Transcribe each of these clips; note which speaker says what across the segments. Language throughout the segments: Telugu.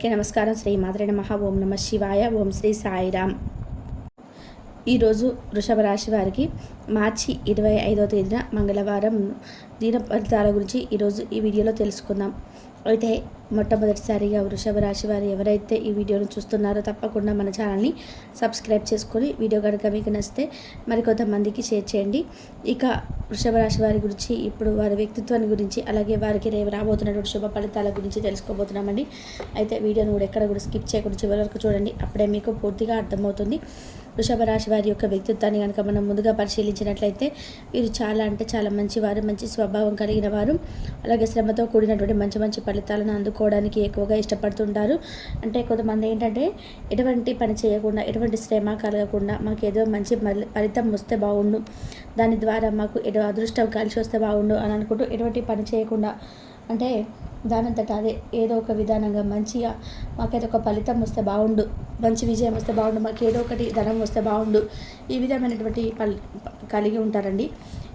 Speaker 1: ఓకే నమస్కారం. శ్రీ మాతృ నమ. ఓం నమ శివాయ. ఓం శ్రీ సాయిరామ్. ఈరోజు వృషభ రాశి వారికి మార్చి ఇరవై ఐదవ తేదీన మంగళవారం. దీన ఫలితాల గురించి ఈరోజు ఈ వీడియోలో తెలుసుకుందాం. అయితే మొట్టమొదటిసారిగా వృషభ రాశి వారు ఎవరైతే ఈ వీడియోను చూస్తున్నారో తప్పకుండా మన ఛానల్ని సబ్స్క్రైబ్ చేసుకొని వీడియో కనుక మీకు నచ్చితే మరికొంతమందికి షేర్ చేయండి. ఇక వృషభ రాశి వారి గురించి ఇప్పుడు వారి వ్యక్తిత్వాన్ని గురించి అలాగే వారికి రేపు రాబోతున్నటువంటి శుభ ఫలితాల గురించి తెలుసుకోబోతున్నామండి. అయితే వీడియోను కూడా ఎక్కడ కూడా స్కిప్ చేయకుండా చివరి వరకు చూడండి. అప్పుడే మీకు పూర్తిగా అర్థమవుతుంది. వృషభ రాశి వారి యొక్క వ్యక్తిత్వాన్ని కనుక మనం ముందుగా పరిశీలించినట్లయితే వీరు చాలా అంటే చాలా మంచివారు మంచి స్వభావం కలిగిన వారు. అలాగే శ్రమతో కూడినటువంటి మంచి మంచి ఫలితాలను అందుకోవడానికి ఎక్కువగా ఇష్టపడుతుంటారు. అంటే కొంతమంది ఏంటంటే ఎటువంటి పని చేయకుండా ఎటువంటి శ్రమ కలగకుండా మాకు ఏదో మంచి మలి- ఫలితం వస్తే బాగుండు. దాని ద్వారా మాకు ఎటు అదృష్టం కలిసి వస్తే బాగుండు అని అనుకుంటూ ఎటువంటి పని చేయకుండా అంటే దానంతట అదే ఏదో ఒక విధానంగా మంచిగా మాకైతే ఒక ఫలితం వస్తే బాగుండు. మంచి విజయం వస్తే బాగుండు. మాకు ఏదో ఒకటి ధనం వస్తే బాగుండు. ఈ విధమైనటువంటి పల్ కలిగి ఉంటారండి.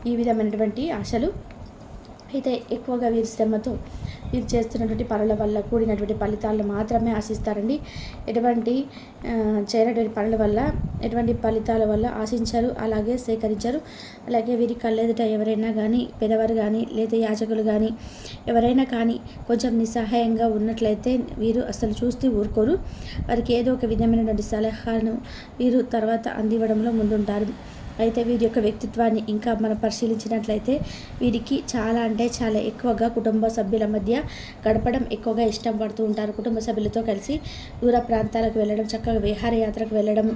Speaker 1: ఈ విధమైనటువంటి ఆశలు అయితే ఎక్కువగా వీరి శ్రమతో వీరు చేస్తున్నటువంటి పనుల వల్ల కూడినటువంటి ఫలితాలను మాత్రమే ఆశిస్తారండి. ఎటువంటి ఆ, చేయనటువంటి పనుల వల్ల ఎటువంటి ఫలితాల వల్ల ఆశించరు అలాగే సేకరించరు. అలాగే వీరి కళ్ళెదుట ఎవరైనా కానీ పెదవారు కానీ లేదా యాచకులు కానీ ఎవరైనా కానీ కొంచెం నిస్సహాయంగా ఉన్నట్లయితే వీరు అసలు చూస్తూ ఊరుకోరు. వారికి ఏదో ఒక విధమైనటువంటి సలహాను వీరు తర్వాత అందివ్వడంలో ముందుంటారు. అయితే వీరి యొక్క వ్యక్తిత్వాన్ని ఇంకా మనం పరిశీలించినట్లయితే వీరికి చాలా అంటే చాలా ఎక్కువగా కుటుంబ సభ్యుల మధ్య గడపడం ఎక్కువగా ఇష్టం పడుతూ ఉంటారు. కుటుంబ సభ్యులతో కలిసి దూర ప్రాంతాలకు వెళ్ళడం చక్కగా విహారయాత్రకు వెళ్ళడం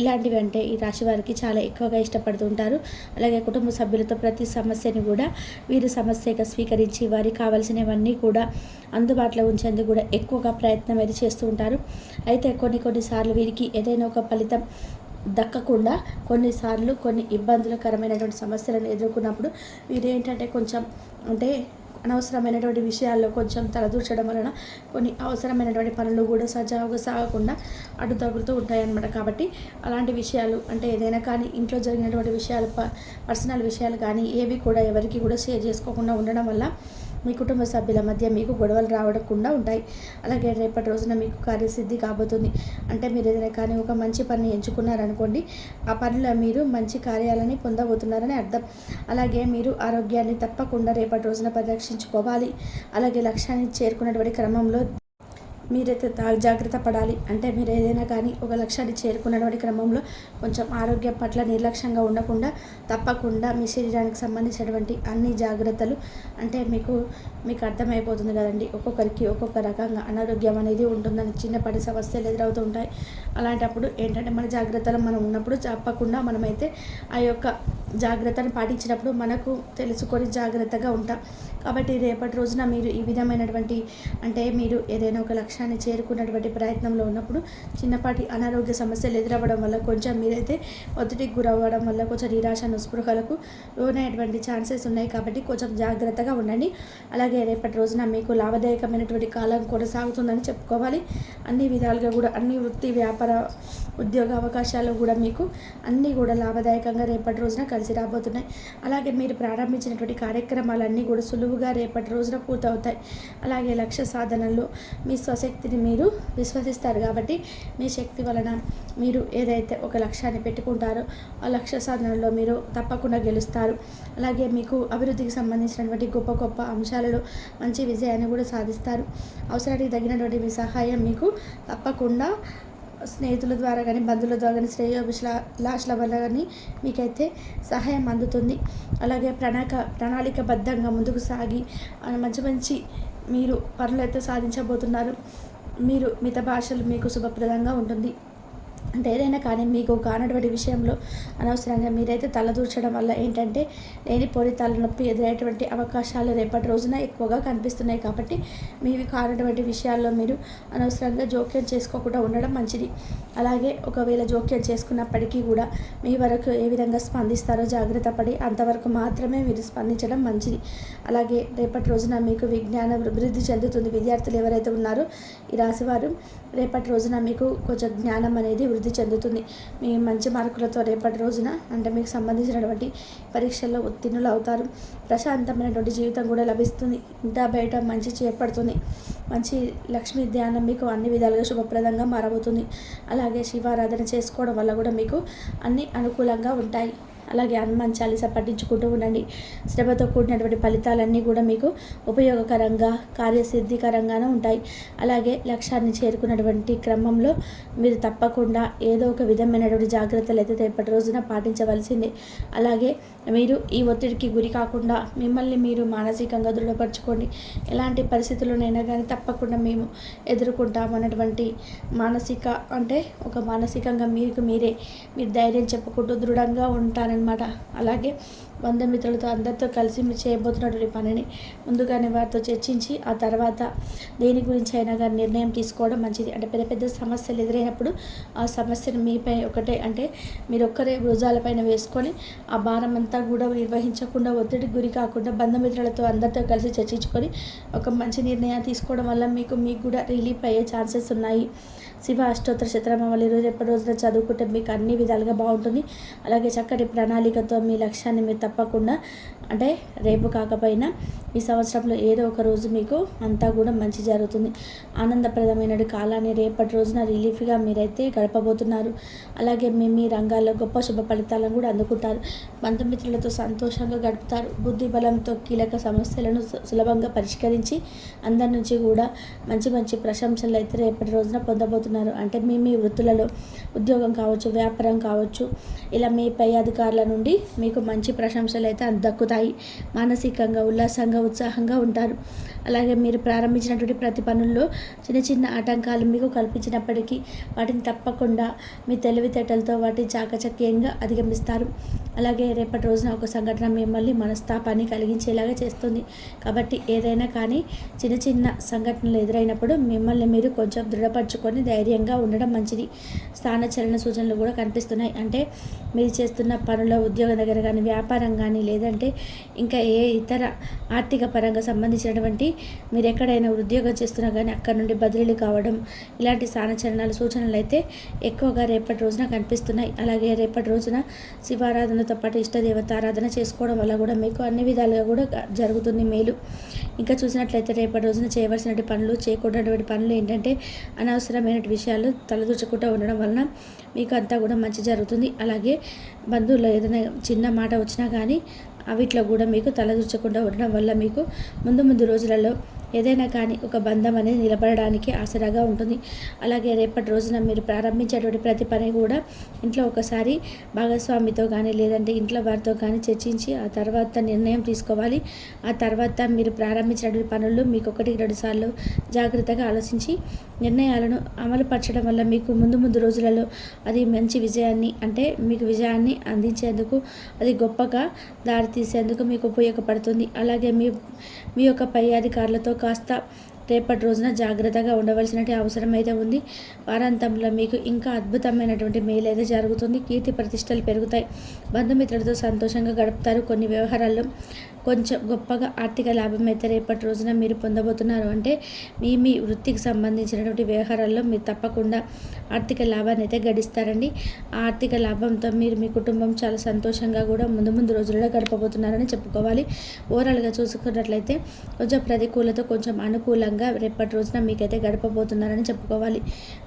Speaker 1: ఇలాంటివి అంటే ఈ రాశి వారికి చాలా ఎక్కువగా ఇష్టపడుతూ ఉంటారు. అలాగే కుటుంబ సభ్యులతో ప్రతి సమస్యని కూడా వీరు సమస్యగా స్వీకరించి వారికి కావాల్సినవన్నీ కూడా అందుబాటులో ఉంచేందుకు కూడా ఎక్కువగా ప్రయత్నం అయితే చేస్తూ ఉంటారు. అయితే కొన్ని కొన్నిసార్లు వీరికి ఏదైనా ఒక ఫలితం దక్కకుండా కొన్నిసార్లు కొన్ని ఇబ్బందులకరమైనటువంటి సమస్యలను ఎదుర్కొన్నప్పుడు వీరేంటంటే కొంచెం అంటే అనవసరమైనటువంటి విషయాల్లో కొంచెం తలదూర్చడం వలన కొన్ని అవసరమైనటువంటి పనులు కూడా సజావుగా సాగకుండా అడ్డు తగులుతూ ఉంటాయన్నమాట. కాబట్టి అలాంటి విషయాలు అంటే ఏదైనా కానీ ఇంట్లో జరిగినటువంటి విషయాలు ప పర్సనల్ విషయాలు కానీ ఏవి కూడా ఎవరికి కూడా షేర్ చేసుకోకుండా ఉండడం వల్ల మీ కుటుంబ సభ్యుల మధ్య మీకు గొడవలు రావడకుండా ఉంటాయి. అలాగే రేపటి రోజున మీకు కార్యసిద్ధి కాబోతుంది. అంటే మీరు ఏదైనా కానీ ఒక మంచి పని ఎంచుకున్నారనుకోండి ఆ పనిలో మీరు మంచి కార్యాలని పొందబోతున్నారని అర్థం. అలాగే మీరు ఆరోగ్యాన్ని తప్పకుండా రేపటి రోజున పరిరక్షించుకోవాలి. అలాగే లక్ష్యాన్ని చేరుకున్నటువంటి క్రమంలో మీరైతే తా జాగ్రత్త పడాలి. అంటే మీరు ఏదైనా కానీ ఒక లక్ష్యాన్ని చేరుకున్నటువంటి క్రమంలో కొంచెం ఆరోగ్యం పట్ల నిర్లక్ష్యంగా ఉండకుండా తప్పకుండా మీ శరీరానికి సంబంధించినటువంటి అన్ని జాగ్రత్తలు అంటే మీకు మీకు అర్థమైపోతుంది కదండి. ఒక్కొక్కరికి ఒక్కొక్క రకంగా అనారోగ్యం అనేది ఉంటుందని చిన్నపాటి సమస్యలు ఎదురవుతూ ఉంటాయి. అలాంటప్పుడు ఏంటంటే మన జాగ్రత్తలు మనం ఉన్నప్పుడు తప్పకుండా మనమైతే ఆ యొక్క జాగ్రత్తను పాటించినప్పుడు మనకు తెలుసుకొని జాగ్రత్తగా ఉంటాం. కాబట్టి రేపటి రోజున మీరు ఈ విధమైనటువంటి అంటే మీరు ఏదైనా ఒక లక్ష్యాన్ని చేరుకున్నటువంటి ప్రయత్నంలో ఉన్నప్పుడు చిన్నపాటి అనారోగ్య సమస్యలు ఎదురవ్వడం వల్ల కొంచెం మీరైతే ఒత్తిడికి గురవ్వడం వల్ల కొంచెం నిరాశ నిస్పృహలకు లోనైనటువంటి ఛాన్సెస్ ఉన్నాయి కాబట్టి కొంచెం జాగ్రత్తగా ఉండండి. అలాగే రేపటి రోజున మీకు లాభదాయకమైనటువంటి కాలం కొనసాగుతుందని చెప్పుకోవాలి. అన్ని విధాలుగా కూడా అన్ని వృత్తి వ్యాపార ఉద్యోగ అవకాశాలు కూడా మీకు అన్నీ కూడా లాభదాయకంగా రేపటి రోజున కలిసి రాబోతున్నాయి. అలాగే మీరు ప్రారంభించినటువంటి కార్యక్రమాలన్నీ కూడా సులువుగా రేపటి రోజున పూర్తవుతాయి. అలాగే లక్ష్య సాధనలో మీ స్వశక్తిని మీరు విశ్వసిస్తారు కాబట్టి మీ శక్తి వలన మీరు ఏదైతే ఒక లక్ష్యాన్ని పెట్టుకుంటారో ఆ లక్ష్య సాధనలో మీరు తప్పకుండా గెలుస్తారు. అలాగే మీకు అభివృద్ధికి సంబంధించినటువంటి గొప్ప గొప్ప అంశాలలో మంచి విజయాన్ని కూడా సాధిస్తారు. అవసరానికి తగినటువంటి మీ సహాయం మీకు తప్పకుండా స్నేహితుల ద్వారా కానీ బంధువుల ద్వారా కానీ శ్రేయోభిష లాష్ల వల్ల కానీ మీకైతే సహాయం అందుతుంది. అలాగే ప్రణాళిక ప్రణాళికబద్ధంగా ముందుకు సాగి మంచి మంచి మీరు పనులు అయితే సాధించబోతున్నారు. మీరు మిత భాషలు మీకు శుభప్రదంగా ఉంటుంది. అంటే ఏదైనా కానీ మీకు కానటువంటి విషయంలో అనవసరంగా మీరైతే తలదూర్చడం వల్ల ఏంటంటే లేనిపోని తలనొప్పి ఎదురయ్యేటువంటి అవకాశాలు రేపటి రోజున ఎక్కువగా కనిపిస్తున్నాయి కాబట్టి మీవి కానటువంటి విషయాల్లో మీరు అనవసరంగా జోక్యం చేసుకోకుండా ఉండడం మంచిది. అలాగే ఒకవేళ జోక్యం చేసుకున్నప్పటికీ కూడా మీ వరకు ఏ విధంగా స్పందిస్తారో జాగ్రత్త పడి అంతవరకు మాత్రమే మీరు స్పందించడం మంచిది. అలాగే రేపటి రోజున మీకు విజ్ఞానం అభివృద్ధి చెందుతుంది. విద్యార్థులు ఎవరైతే ఉన్నారో ఈ రాశివారు రేపటి రోజున మీకు కొంచెం జ్ఞానం అనేది వృద్ధి చెందుతుంది. మీ మంచి మార్కులతో రేపటి రోజున అంటే మీకు సంబంధించినటువంటి పరీక్షల్లో ఉత్తీర్ణులు అవుతారు. ప్రశాంతమైనటువంటి జీవితం కూడా లభిస్తుంది. ఇంట బయట మంచి చేపడుతుంది. మంచి లక్ష్మీ ధ్యానం మీకు అన్ని విధాలుగా శుభప్రదంగా మారబోతుంది. అలాగే శివారాధన చేసుకోవడం వల్ల కూడా మీకు అన్ని అనుకూలంగా ఉంటాయి. అలాగే హనుమాన్ చాలీస పఠించుకుంటూ ఉండండి. శ్రమతో కూడినటువంటి ఫలితాలన్నీ కూడా మీకు ఉపయోగకరంగా కార్యసిద్ధికరంగానే ఉంటాయి. అలాగే లక్ష్యాన్ని చేరుకున్నటువంటి క్రమంలో మీరు తప్పకుండా ఏదో ఒక విధమైనటువంటి జాగ్రత్తలు అయితే రేపటి రోజున పాటించవలసిందే. అలాగే మీరు ఈ ఒత్తిడికి గురి కాకుండా మిమ్మల్ని మీరు మానసికంగా దృఢపరచుకోండి. ఎలాంటి పరిస్థితుల్లోనైనా కానీ తప్పకుండా మేము ఎదుర్కొంటాం అన్నటువంటి మానసిక అంటే ఒక మానసికంగా మీకు మీరే మీరు ధైర్యం చెప్పుకుంటూ దృఢంగా అనమాట అలాగే బంధుమిత్రులతో అందరితో కలిసి మీరు చేయబోతున్నటువంటి పనిని ముందుగానే వారితో చర్చించి ఆ తర్వాత దేని గురించి అయినా కానీ నిర్ణయం తీసుకోవడం మంచిది. అంటే పెద్ద పెద్ద సమస్యలు ఎదురైనప్పుడు ఆ సమస్యను మీపై ఒకటే అంటే మీరు ఒక్కరే భుజాలపైన వేసుకొని ఆ భారం అంతా కూడా నిర్వహించకుండా ఒత్తిడికి గురి కాకుండా బంధుమిత్రులతో అందరితో కలిసి చర్చించుకొని ఒక మంచి నిర్ణయం తీసుకోవడం వల్ల మీకు మీకు కూడా రిలీఫ్ అయ్యే ఛాన్సెస్ ఉన్నాయి. శివ అష్టోత్తర శతనామావళి రోజు ఎప్పటి రోజున చదువుకుంటే మీకు అన్ని విధాలుగా బాగుంటుంది. అలాగే చక్కటి ప్రణాళికతో మీ లక్ష్యాన్ని మీరు తప్పకుండా అంటే రేపు కాకపోయినా ఈ సంవత్సరంలో ఏదో ఒక రోజు మీకు అంతా కూడా మంచి జరుగుతుంది. ఆనందప్రదమైన కాలాన్ని రేపటి రోజున రిలీఫ్గా మీరైతే గడపబోతున్నారు. అలాగే మీ మీ రంగాల్లో గొప్ప శుభ ఫలితాలను కూడా అందుకుంటారు. బంధుమిత్రులతో సంతోషంగా గడుపుతారు. బుద్ధి బలంతో కీలక సమస్యలను సులభంగా పరిష్కరించి అందరి నుంచి కూడా మంచి మంచి ప్రశంసలు అయితే రేపటి రోజున పొందబోతున్నారు. అంటే మీ మీ వృత్తులలో ఉద్యోగం కావచ్చు వ్యాపారం కావచ్చు ఇలా మీ పై అధికారుల నుండి మీకు మంచి ప్రశంసలు అయితే దక్కుతాయి. మానసికంగా ఉల్లాసంగా ఉత్సాహంగా ఉంటారు. అలాగే మీరు ప్రారంభించినటువంటి ప్రతి పనుల్లో చిన్న చిన్న ఆటంకాలు మీకు కల్పించినప్పటికీ వాటిని తప్పకుండా మీ తెలివితేటలతో వాటిని చాకచక్యంగా అధిగమిస్తారు. అలాగే రేపటి రోజున ఒక సంఘటన మిమ్మల్ని మనస్తాపాన్ని కలిగించేలాగా చేస్తుంది. కాబట్టి ఏదైనా కానీ చిన్న చిన్న సంఘటనలు ఎదురైనప్పుడు మిమ్మల్ని మీరు కొంచెం దృఢపరచుకొని ధైర్యంగా ఉండడం మంచిది. స్థానచలన సూచనలు కూడా కనిపిస్తున్నాయి. అంటే మీరు చేస్తున్న పనుల ఉద్యోగం దగ్గర కానీ వ్యాపారం కానీ లేదంటే ఇంకా ఏ ఇతర ఆర్థిక పరంగా సంబంధించినటువంటి మీరు ఎక్కడైనా ఉద్యోగం చేస్తున్నా కానీ అక్కడ నుండి బదిలీలు కావడం ఇలాంటి స్థానచలనాలు సూచనలు అయితే ఎక్కువగా రేపటి రోజున కనిపిస్తున్నాయి. అలాగే రేపటి రోజున శివారాధనతో పాటు ఇష్టదేవత ఆరాధన చేసుకోవడం వల్ల కూడా మీకు అన్ని విధాలుగా కూడా జరుగుతుంది మేలు. ఇంకా చూసినట్లయితే రేపటి రోజున చేయవలసిన పనులు చేయకూడనటువంటి పనులు ఏంటంటే అనవసరమైన విషయాలు తలదూచకుండా ఉండడం వలన మీకు అంతా కూడా మంచి జరుగుతుంది. అలాగే బంధువులు ఏదైనా చిన్న మాట వచ్చినా కానీ అవిట్లో కూడా మీకు తలదూర్చకుండా ఉండడం వల్ల మీకు ముందు ముందు రోజులలో ఏదైనా కానీ ఒక బంధం అనేది నిలబడడానికి ఆసరాగా ఉంటుంది. అలాగే రేపటి రోజున మీరు ప్రారంభించేటువంటి ప్రతి పని కూడా ఇంట్లో ఒకసారి భాగస్వామితో కానీ లేదంటే ఇంట్లో వారితో కానీ చర్చించి ఆ తర్వాత నిర్ణయం తీసుకోవాలి. ఆ తర్వాత మీరు ప్రారంభించినటువంటి పనులు మీకు ఒకటి రెండు సార్లు జాగ్రత్తగా ఆలోచించి నిర్ణయాలను అమలుపరచడం వల్ల మీకు ముందు ముందు రోజులలో అది మంచి విజయాన్ని అంటే మీకు విజయాన్ని అందించేందుకు అది గొప్పగా దారితీసేందుకు మీకు ఉపయోగపడుతుంది. అలాగే మీ మీ యొక్క పై అధికారులతో కాస్త రేపటి రోజున జాగ్రత్తగా ఉండవలసిన అవసరం అయితే ఉంది. వారాంతంలో మీకు ఇంకా అద్భుతమైనటువంటి మేలు అయితే జరుగుతుంది. కీర్తి ప్రతిష్టలు పెరుగుతాయి. బంధుమిత్రులతో సంతోషంగా గడుపుతారు. కొన్ని వ్యవహారాల్లో కొంచెం గొప్పగా ఆర్థిక లాభం అయితే రేపటి రోజున మీరు పొందబోతున్నారు. అంటే మీ మీ వృత్తికి సంబంధించినటువంటి వ్యవహారాల్లో మీరు తప్పకుండా ఆర్థిక లాభాన్ని అయితే గడిస్తారండి. ఆ ఆర్థిక లాభంతో మీరు మీ కుటుంబం చాలా సంతోషంగా కూడా ముందు ముందు రోజులలో గడపబోతున్నారని చెప్పుకోవాలి. ఓవరాల్గా చూసుకున్నట్లయితే కొంచెం ప్రతికూలత కొంచెం అనుకూలంగా రేపటి రోజున మీకైతే గడపబోతున్నారని చెప్పుకోవాలి.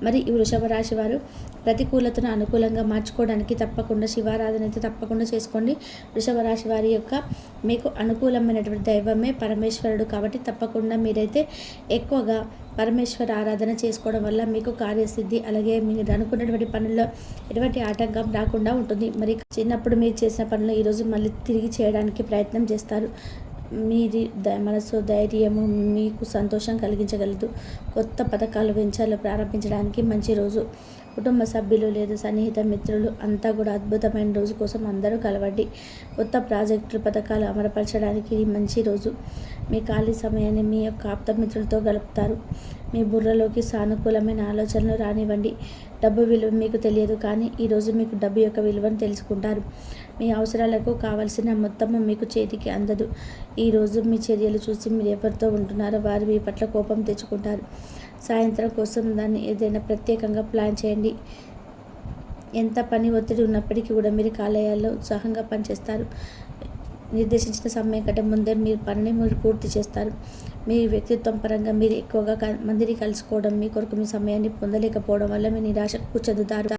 Speaker 1: మరి ఈ వృషభ రాశి వారు ప్రతికూలతను అనుకూలంగా మార్చుకోవడానికి తప్పకుండా శివారాధన అయితే తప్పకుండా చేసుకోండి. వృషభ రాశి వారి యొక్క మీకు అనుకూలమైనటువంటి దైవమే పరమేశ్వరుడు కాబట్టి తప్పకుండా మీరైతే ఎక్కువగా పరమేశ్వర ఆరాధన చేసుకోవడం వల్ల మీకు కార్యసిద్ధి అలాగే మీరు అనుకున్నటువంటి పనుల్లో ఎటువంటి ఆటంకం రాకుండా ఉంటుంది. మరి చిన్నప్పుడు మీరు చేసిన పనులు ఈరోజు మళ్ళీ తిరిగి చేయడానికి ప్రయత్నం చేస్తారు. మీది మనసు ధైర్యము మీకు సంతోషం కలిగించగలదు. కొత్త పథకాలు వెంచాలు ప్రారంభించడానికి మంచి రోజు. కుటుంబ సభ్యులు లేదా సన్నిహిత మిత్రులు అంతా కూడా అద్భుతమైన రోజు కోసం అందరూ కలవండి. కొత్త ప్రాజెక్టులు పథకాలు అమలుపరచడానికి ఇది మంచి రోజు. మీ ఖాళీ సమయాన్ని మీ యొక్క ఆప్తమిత్రులతో గలుపుతారు మీ బుర్రలోకి సానుకూలమైన ఆలోచనలు రానివ్వండి. డబ్బు విలువ మీకు తెలియదు కానీ ఈరోజు మీకు డబ్బు యొక్క విలువను తెలుసుకుంటారు. మీ అవసరాలకు కావలసిన మొత్తము మీకు చేతికి అందదు. ఈరోజు మీ చర్యలు చూసి మీరు ఎవరితో ఉంటున్నారో వారు మీ పట్ల కోపం తెచ్చుకుంటారు. సాయంత్రం కోసం దాన్ని ఏదైనా ప్రత్యేకంగా ప్లాన్ చేయండి. ఎంత పని ఒత్తిడి ఉన్నప్పటికీ కూడా మీరు కాలేయాల్లో ఉత్సాహంగా పనిచేస్తారు. నిర్దేశించిన సమయం కంటే ముందే మీ పనిని మీరు పూర్తి చేస్తారు. మీ వ్యక్తిత్వం పరంగా మీరు ఎక్కువగా క- మందిని కలుసుకోవడం మీ కొరకు మీ సమయాన్ని పొందలేకపోవడం వల్ల మీ నిరాశకు చెందుతారు